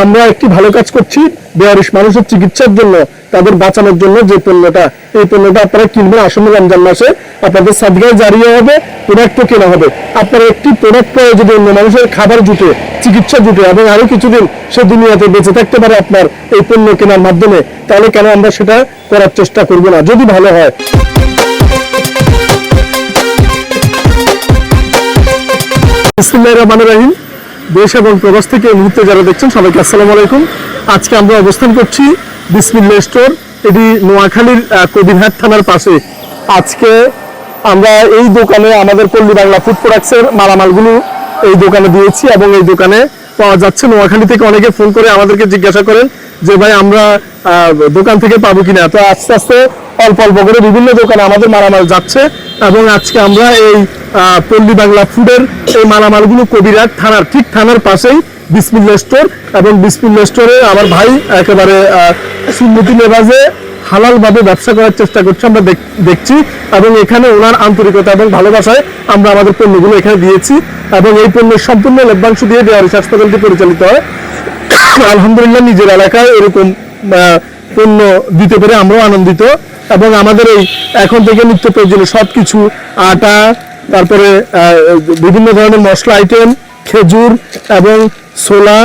আমরা একটি ভালো কাজ করছি, বেয়ারিশ মানুষের চিকিৎসার জন্য, তাদের বাঁচানোর জন্য যে পণ্যটা, এই পণ্যটা আপনারা কিনবেন আসন্ন রমজান মাসে। আপনাদের সাদগায় জারিয়ে হবে প্রোডাক্টও কেনা হবে। আপনারা একটি প্রোডাক্ট পরে যদি অন্য মানুষের খাবার জুটে, চিকিৎসা জুটে এবং আরও কিছুদিন সে দুনিয়াতে বেঁচে থাকতে পারে আপনার এই পণ্য কেনার মাধ্যমে। তাহলে কেন আমরা সেটা করার চেষ্টা করব না? যদি ভালো হয়। বিসমিল্লাহির রহমানির রহিম। দেশ এবং প্রবাস থেকে এই মুহূর্তে যারা দেখছেন সবাইকে আসসালামু আলাইকুম। আজকে আমরা অবস্থান করছি বিসমিল্লা স্টোর। এটি নোয়াখালীর কবিরহাট থানার পাশে। আজকে আমরা এই দোকানে আমাদের পল্লী বাংলা ফুড প্রোডাক্টসের মালামালগুলো এই দোকানে দিয়েছি এবং এই দোকানে পাওয়া যাচ্ছে। নোয়াখালী থেকে অনেকে ফোন করে আমাদেরকে জিজ্ঞাসা করেন যে, ভাই, আমরা দোকান থেকে পাবো কিনা? তো আস্তে আস্তে অল্প অল্প করে বিভিন্ন দোকানে আমাদের মালামাল যাচ্ছে। এবং আজকে আমরা এই পল্লী বাংলা ফুডের এই মালামালগুলো কবিরাট থানার, ঠিক থানার পাশেই বিসমিল্লা স্টোর এবং বিসমিল্লা স্টোরে আমার ভাই একেবারে সুন্নতি নেবাজে হালাল ভাবে ব্যবসা করার চেষ্টা করছে, আমরা দেখ- দেখছি এবং এখানে ওনার আন্তরিকতা এবং ভালোবাসায় আমরা আমাদের পণ্যগুলো এখানে দিয়েছি এবং এই পণ্যের সম্পূর্ণ লভ্যাংশ দিয়ে বেয়ারিশ হাসপাতালটি পরিচালিত হয়। আলহামদুলিল্লাহ নিজের এলাকায় এরকম পণ্য দিতে পেরে আমরাও আনন্দিত। এবং আমাদের এই এখন থেকে নিত্য প্রয়োজনীয় সব কিছু আটা, তারপরে বিভিন্ন ধরনের মশলা আইটেম খেজুর এবং ছোলা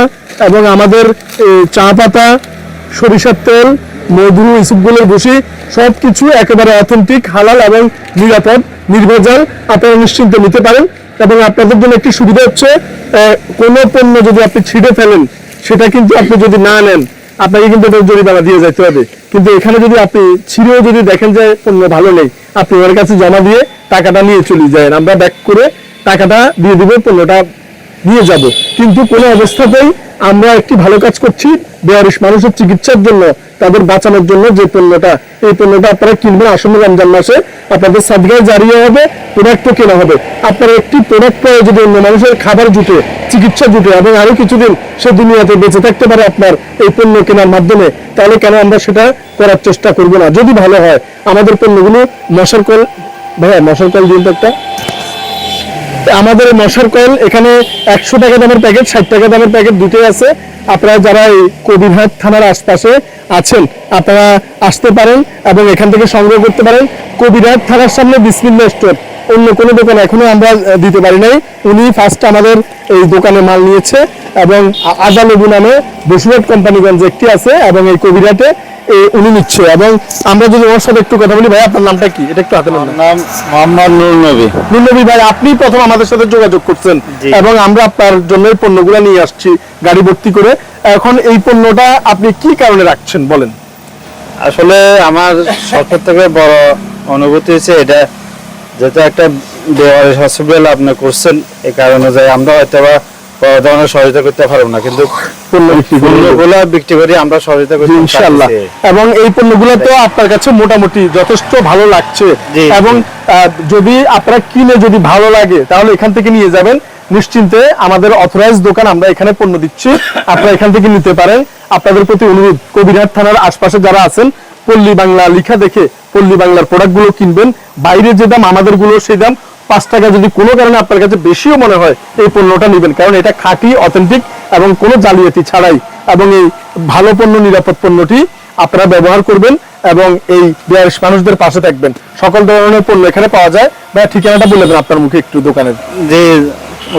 এবং আমাদের চা পাতা, সরিষার তেল, মধু ইসুপগুলোর বসি সব কিছু একেবারে অথেন্টিক হালাল এবং নিরাপদ নির্ভেজাল আপনারা নিশ্চিন্তে নিতে পারেন এবং আপনাদের জন্য একটি সুবিধা হচ্ছে কোনো পণ্য যদি আপনি ছিঁড়ে ফেলেন, সেটা কিন্তু আপনি যদি না নেন আপনাকে কিন্তু এটা জরিমানা দিয়ে যাইতে হবে। কিন্তু এখানে যদি আপনি ছিঁড়েও যদি দেখেন যে পণ্য ভালো নেই, আপনি ওর কাছে জমা দিয়ে টাকাটা নিয়ে চলে যায় আমরা ব্যাক করে টাকাটা দিয়ে দিব, পণ্যটা নিয়ে যাব। কিন্তু কোনো অবস্থাতেই আমরা একটি ভালো কাজ করছি, বেয়ারিশ মানুষের চিকিৎসার জন্য, তাদের বাঁচানোর জন্য যে পণ্যটা, এই পণ্যটা আপনারা কিনবেন আসন্ন রমজান মাসে। আপনাদের সাদগায় জারিয়ে হবে প্রোডাক্টও কেনা হবে। আপনারা একটি প্রোডাক্ট পরে যদি অন্য মানুষের খাবার জুটে, চিকিৎসা জুটে এবং আরও কিছুদিন সে দুনিয়াতে বেঁচে থাকতে পারে আপনার এই পণ্য কেনার মাধ্যমে, তাহলে কেন আমরা সেটা করার চেষ্টা করব না? যদি ভালো হয়, আমাদের পণ্যগুলো মশার কল ভাইয়া মশার কল দিন একটা আমাদের মশার কয়েল, এখানে একশো টাকা দামের প্যাকেট, ষাট টাকা দামের প্যাকেট দুটোই আছে। আপনারা যারা এই কবিরহাট থানার আশপাশে আছেন, আপনারা আসতে পারেন এবং এখান থেকে সংগ্রহ করতে পারেন। কবিরহাট থানার সামনে বিসমিল্লা স্টোর। অন্য কোনো দোকান এখনও আমরা দিতে পারি নাই। উনি ফার্স্ট আমাদের এই দোকানে মাল নিয়েছে। এবং আ- আদালবু নামে বসুরহাট কোম্পানিগঞ্জ একটি আছে এবং এই কবিরহাটে এ, উনি নিচ্ছে। এবং আমরা যদি ওর সাথে একটু কথা বলি ভাই আপনার নামটা কি? এটা একটু হাতে নাম মোহাম্মদ নুর নবী। নুনবী ভাই আপনি প্রথম আমাদের সাথে যোগাযোগ করছেন এবং আমরা আপনার জন্য এই পণ্যগুলো নিয়ে আসছি গাড়ি ভর্তি করে। এখন এই পণ্যটা আপনি কি কারণে রাখছেন বলেন? আসলে আমার সরকার থেকে বড় অনুভূতি হচ্ছে এটা যেহেতু একটা হসপিটাল আপনি করছেন এই কারণে যে আমরা হয়তো ধরনের সহযোগিতা করতে পারব না কিন্তু করে। পণ্যগুলো বিক্রি করি আমরা সহযোগিতা করতে ইনশাআল্লাহ পারতেছি। এবং এই পণ্যগুলো তো আপনার কাছে মোটামুটি যথেষ্ট ভালো লাগছে। এবং যদি আপনারা কিনে যদি ভালো লাগে তাহলে এখান থেকে নিয়ে যাবেন। নিশ্চিন্তে আমাদের অথরাইজ দোকান আমরা এখানে পণ্য দিচ্ছি। আপনারা এখান থেকে নিতে পারেন। আপনাদের প্রতি অনুরোধ কবিরহাট থানার আশপাশে যারা আছেন পল্লী বাংলা লিখা দেখে পল্লী বাংলার প্রোডাক্টগুলো কিনবেন। বাইরে যে দাম আমাদেরগুলো সেই দাম পাঁচ টাকা যদি কোনো কারণে আপনার কাছে বেশিও মনে হয় এই পণ্যটা নেবেন। কারণ এটা খাঁটি অথেন্টিক এবং কোনো জালিয়াতি ছাড়াই। এবং এই ভালো পণ্য নিরাপদ পণ্যটি আপনারা ব্যবহার করবেন এবং এই বেয়ারিশ মানুষদের পাশে থাকবেন। সকল ধরনের পণ্য এখানে পাওয়া যায়। বা ঠিকানাটা বলে দেন আপনার মুখে একটু দোকানের। যে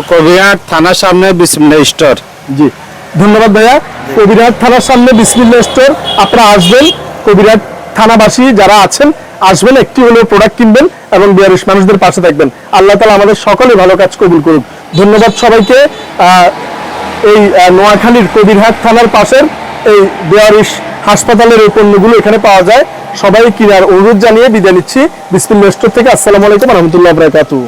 কবিরহাট থানার সামনে বিসমিল্লা স্টোর। জি। ধন্যবাদ ভাইয়া। কবিরাট থানার সামনে বিসমিল্লা স্টোর। আপনারা আসবেন। কবিরাট থানাবাসী যারা আছেন আসবেন, একটি হলেও প্রোডাক্ট কিনবেন এবং বিয়ারিশ মানুষদের পাশে থাকবেন। আল্লাহ তালা আমাদের সকলে ভালো কাজ কবুল করুক। ধন্যবাদ সবাইকে। এই নোয়াখালীর কবিরহাট থানার পাশের এই বিয়ারিশ হাসপাতালের এই পণ্যগুলো এখানে পাওয়া যায়। সবাই কিনার অনুরোধ জানিয়ে বিদায় নিচ্ছি। বিসমিল্লা স্টোর থেকে আসসালামু আলাইকুম রহমতুল্লাহ বরাকাতুহু।